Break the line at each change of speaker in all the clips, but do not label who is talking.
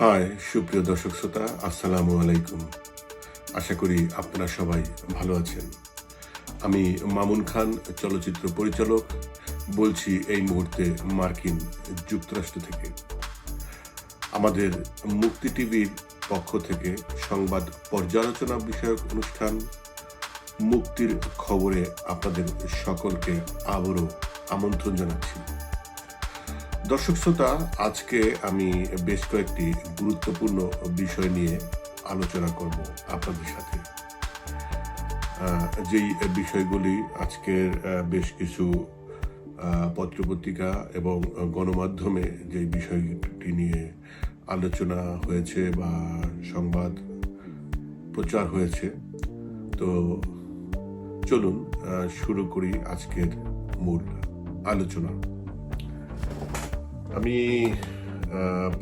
High, সুপ্রিয় দর্শক শ্রোতা, আসসালামু আলাইকুম। আশা করি আপনারা সবাই ভালো আছেন। আমি মামুন খান, চলচ্চিত্র পরিচালক। বলছি এই মুহূর্তে মার্কিন যুক্তরাষ্ট্র থেকে। আমাদের মুক্তি টিভির পক্ষ থেকে সংবাদ পর্যালোচনা বিষয়ক অনুষ্ঠান, মুক্তির খবরে আপনাদের সকলকে আবারও আমন্ত্রণ জানাচ্ছি। দর্শক শ্রোতা, আজকে আমি বেশ কয়েকটি গুরুত্বপূর্ণ বিষয় নিয়ে আলোচনা করব আপনাদের সাথে। যেই বিষয়গুলি আজকের বেশ কিছু পত্রপত্রিকা এবং গণমাধ্যমে যে বিষয়টি নিয়ে আলোচনা হয়েছে বা সংবাদ প্রচার হয়েছে, তো চলুন শুরু করি আজকের মূল আলোচনা। আমি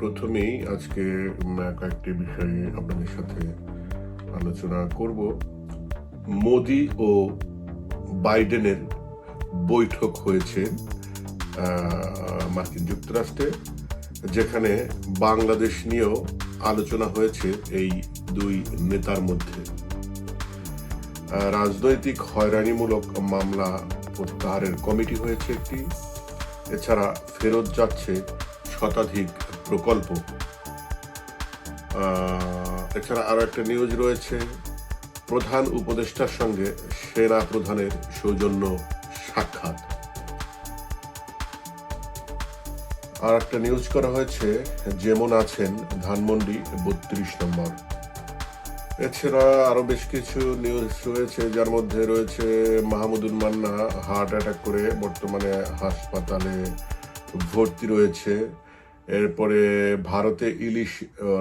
প্রথমেই আজকে কয়েকটি বিষয়ে আপনাদের সাথে আলোচনা করব। মোদি ও বাইডেনের বৈঠক হয়েছে মার্কিন যুক্তরাষ্ট্রে, যেখানে বাংলাদেশ নিয়েও আলোচনা হয়েছে এই দুই নেতার মধ্যে। রাজনৈতিক হয়রানিমূলক মামলা প্রত্যাহারের কমিটি হয়েছে একটি। এছাড়া ফেরত যাচ্ছে শতাধিক প্রকল্প। এছাড়া আরও একটা নিউজ রয়েছে। প্রধান উপদেষ্টার সঙ্গে সেনা প্রধানের সৌজন্য সাক্ষাৎ। আর একটা নিউজ করা হয়েছে, যেমন আছেন ধানমন্ডি বত্রিশ নম্বর। এছাড়া আরও বেশ কিছু নিউজ রয়েছে, যার মধ্যে রয়েছে মাহমুদুল মান্না হার্ট অ্যাটাক করে বর্তমানে হাসপাতালে ভর্তি রয়েছে। এরপরে ভারতে ইলিশ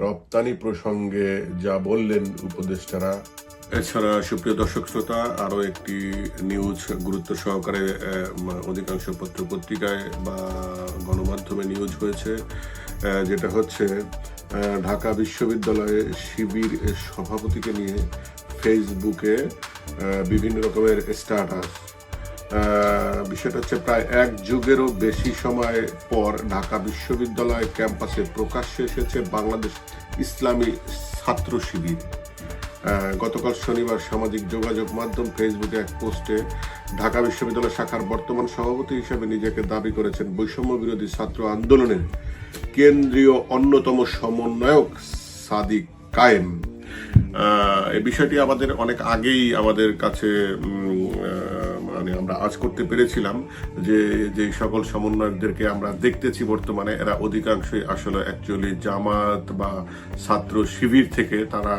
রপ্তানি প্রসঙ্গে যা বললেন উপদেষ্টারা। এছাড়া সুপ্রিয় দর্শক শ্রোতা, আরও একটি নিউজ গুরুত্ব সহকারে অধিকাংশ পত্র পত্রিকায় বা গণমাধ্যমে নিউজ হয়েছে যেটা হচ্ছে ঢাকা বিশ্ববিদ্যালয়ে শিবির সভাপতিকে নিয়ে ফেসবুকে বিভিন্ন রকমের স্ট্যাটাস। বিষয়টা হচ্ছে প্রায় এক যুগেরও বেশি সময় পর ঢাকা বিশ্ববিদ্যালয় ক্যাম্পাসে প্রকাশ্যে এসেছে বাংলাদেশ ইসলামী ছাত্র শিবির। গতকাল শনিবার সামাজিক যোগাযোগ মাধ্যম ফেসবুকে এক পোস্টে ঢাকা বিশ্ববিদ্যালয় শাখার বর্তমান সভাপতি হিসেবে নিজেকে দাবি করেছেন বৈষম্য বিরোধী ছাত্র আন্দোলনের কেন্দ্রীয় অন্যতম সমন্বয়ক সাদিক কায়েম। এই বিষয়টি আমাদের অনেক আগেই আমাদের কাছে মানে আমরা আজ করতে পেরেছিলাম যে যে সকল সমন্বয়কদেরকে আমরা দেখতেছি বর্তমানে, এরা অধিকাংশই আসলে অ্যাকচুয়ালি জামাত বা ছাত্র শিবির থেকে তারা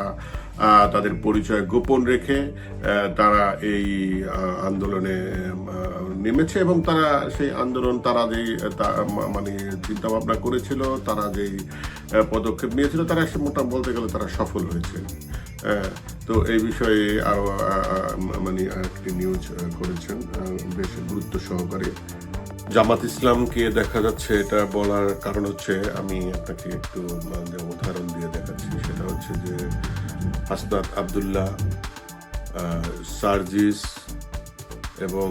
তাদের পরিচয় গোপন রেখে তারা এই আন্দোলনে নেমেছে এবং তারা সেই আন্দোলন তারা যেই মানে চিন্তা ভাবনা করেছিল তারা যেই পদক্ষেপ নিয়েছিল তারা সে মোটা বলতে গেলে তারা সফল হয়েছে। তো এই বিষয়ে আরও আহ, আহ, মানে একটি নিউজ করেছেন বেশ গুরুত্ব সহকারে। জামাত ইসলামকে দেখা যাচ্ছে, এটা বলার কারণ হচ্ছে আমি আপনাকে একটু উদাহরণ দিয়ে দেখাচ্ছি। সেটা হচ্ছে যে হাসনাত আবদুল্লাহ সার্জিস এবং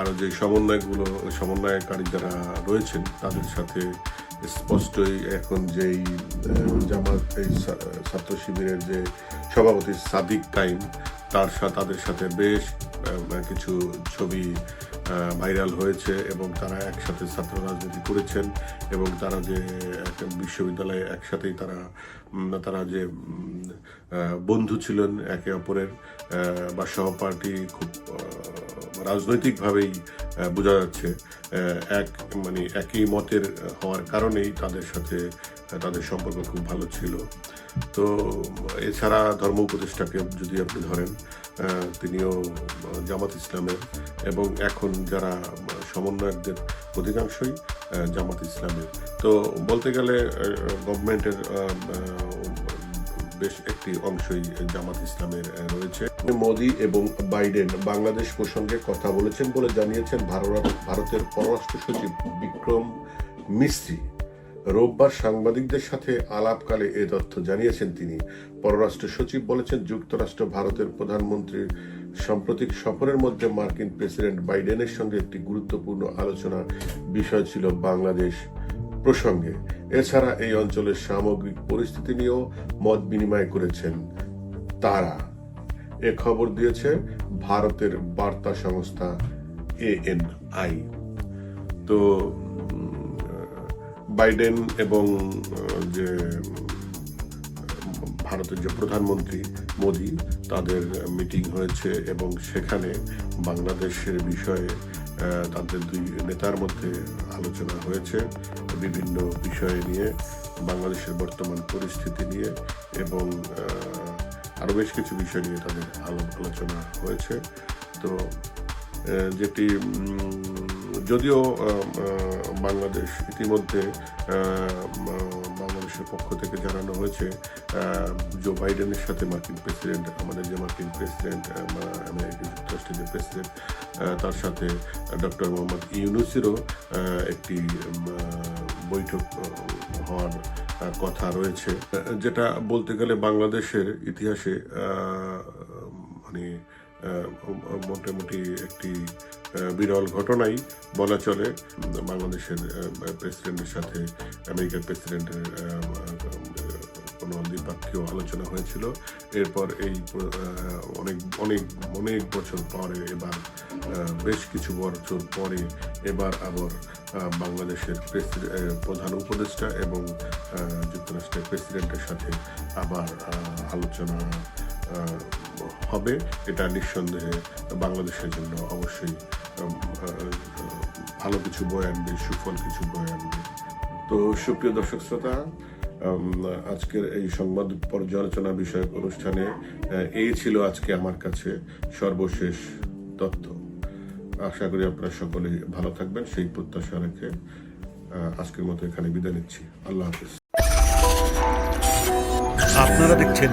আরও যে সমন্বয়গুলো সমন্বয়কারী যারা রয়েছেন, তাদের সাথে স্পষ্টই এখন যেই জামাত, এই ছাত্র শিবিরের যে সভাপতি সাদিক কাইম, তার সাথে তাদের সাথে বেশ কিছু ছবি ভাইরাল হয়েছে এবং তারা একসাথে ছাত্র রাজনীতি করেছেন এবং তারা যে একটা বিশ্ববিদ্যালয়ে একসাথেই তারা তারা যে বন্ধু ছিলেন একে অপরের বা সহপাঠী খুব রাজনৈতিকভাবেই বোঝা যাচ্ছে এক মানে একই মতের হওয়ার কারণেই তাদের সাথে তাদের সম্পর্ক খুব ভালো ছিল। তো এছাড়া ধর্ম উপদেষ্টাকে যদি আপনি ধরেন তিনিও জামাত ইসলামের এবং এখন যারা সমন্বয়কদের অধিকাংশই জামাত ইসলামের। তো বলতে গেলে গভর্নমেন্টের বেশ একটি অংশই জামাত ইসলামের রয়েছে। মোদি এবং বাইডেন বাংলাদেশ প্রসঙ্গে কথা বলেছেন বলে জানিয়েছেন ভারত, ভারতের পররাষ্ট্র সচিব বিক্রম মিস্ত্রি। রোববার সাংবাদিকদের সাথে আলাপকালে এ তথ্য জানিয়েছেন তিনি। পররাষ্ট্র সচিব বলেছেন, যুক্তরাষ্ট্র ভারতের প্রধানমন্ত্রীর সাম্প্রতিক সফরের মধ্যে মার্কিন প্রেসিডেন্ট বাইডেনের সঙ্গে একটি গুরুত্বপূর্ণ আলোচনার বিষয় ছিল বাংলাদেশ প্রসঙ্গে। এছাড়া এই অঞ্চলের সামগ্রিক পরিস্থিতি নিয়েও মত বিনিময় করেছেন তারা। এ খবর দিয়েছে ভারতের বার্তা সংস্থা এএনআই। তো বাইডেন এবং যে, ভারতের যে প্রধানমন্ত্রী মোদি, তাদের মিটিং হয়েছে এবং সেখানে বাংলাদেশের বিষয়ে তাদের দুই নেতার মধ্যে আলোচনা হয়েছে বিভিন্ন বিষয় নিয়ে, বাংলাদেশের বর্তমান পরিস্থিতি নিয়ে এবং আরও বেশ কিছু বিষয় নিয়ে তাদের আলোচনা হয়েছে। তো যেটি যদিও বাংলাদেশ ইতিমধ্যে বাংলাদেশের পক্ষ থেকে জানানো হয়েছে জো বাইডেনের সাথে মার্কিন প্রেসিডেন্ট, আমাদের যে মার্কিন প্রেসিডেন্ট আমেরিকা যুক্তরাষ্ট্রের যে প্রেসিডেন্ট তার সাথে ডক্টর মোহাম্মদ ইউনুসেরও একটি বৈঠক হওয়ার কথা রয়েছে। যেটা বলতে গেলে বাংলাদেশের ইতিহাসে মানে মোটামুটি একটি বিরল ঘটনাই বলা চলে। বাংলাদেশের প্রেসিডেন্টের সাথে আমেরিকার প্রেসিডেন্টের কোনো দ্বিপাক্ষীয় আলোচনা হয়েছিল। এরপর এই অনেক অনেক অনেক বছর পরে, এবার বেশ কিছু বছর পরে এবার আবার বাংলাদেশের প্রধান উপদেষ্টা এবং যুক্তরাষ্ট্রের প্রেসিডেন্টের সাথে আবার আলোচনা হবে, এটা নিঃসন্দেহে বাংলাদেশের জন্য অবশ্যই ভালো কিছু বয়ে আনবে, সুফল কিছু বয়ে আনবে। তো সুপ্রিয় দর্শক শ্রোতা আজকের এই সংবাদ পর্যালোচনা বিষয়ক অনুষ্ঠানে এই ছিল আজকে আমার কাছে সর্বশেষ তথ্য। আশা করি আপনারা সকলেই ভালো থাকবেন, সেই প্রত্যাশা রেখে আজকের মতো এখানে বিদায় নিচ্ছি। আল্লাহ হাফিজ।
আপনারা দেখছেন